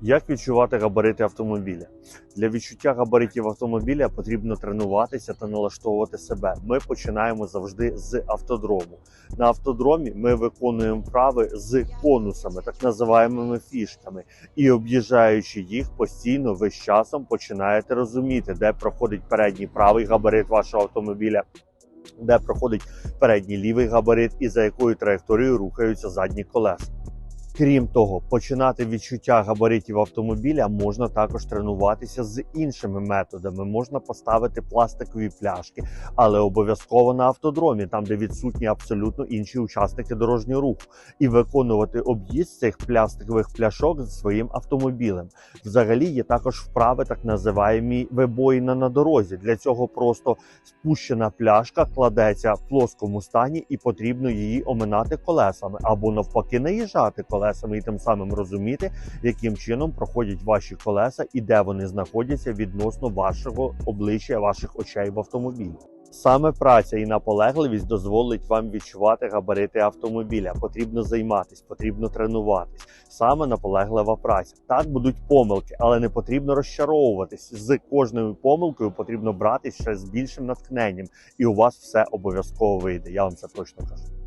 Як відчувати габарити автомобіля? Для відчуття габаритів автомобіля потрібно тренуватися та налаштовувати себе. Ми починаємо завжди з автодрому. На автодромі ми виконуємо вправи з конусами, так називаємими фішками, і об'їжджаючи їх постійно, ви з часом починаєте розуміти, де проходить передній правий габарит вашого автомобіля. Де проходить передній лівий габарит і за якою траєкторією рухаються задні колеса. Крім того, починати відчуття габаритів автомобіля можна також тренуватися з іншими методами. Можна поставити пластикові пляшки, але обов'язково на автодромі, там де відсутні абсолютно інші учасники дорожнього руху, і виконувати об'їзд цих пластикових пляшок зі своїм автомобілем. Взагалі є також вправи, так називаємі вибоїна на дорозі. Для цього просто спущена пляшка кладеться в плоскому стані, і потрібно її оминати колесами або навпаки наїжджати колесами, і тим самим розуміти, яким чином проходять ваші колеса і де вони знаходяться відносно вашого обличчя, ваших очей в автомобілі. Саме праця і наполегливість дозволить вам відчувати габарити автомобіля. Потрібно займатись, потрібно тренуватись. Саме наполеглива праця. Так будуть помилки, але не потрібно розчаровуватись. З кожною помилкою потрібно брати ще з більшим натхненням, і у вас все обов'язково вийде. Я вам це точно кажу.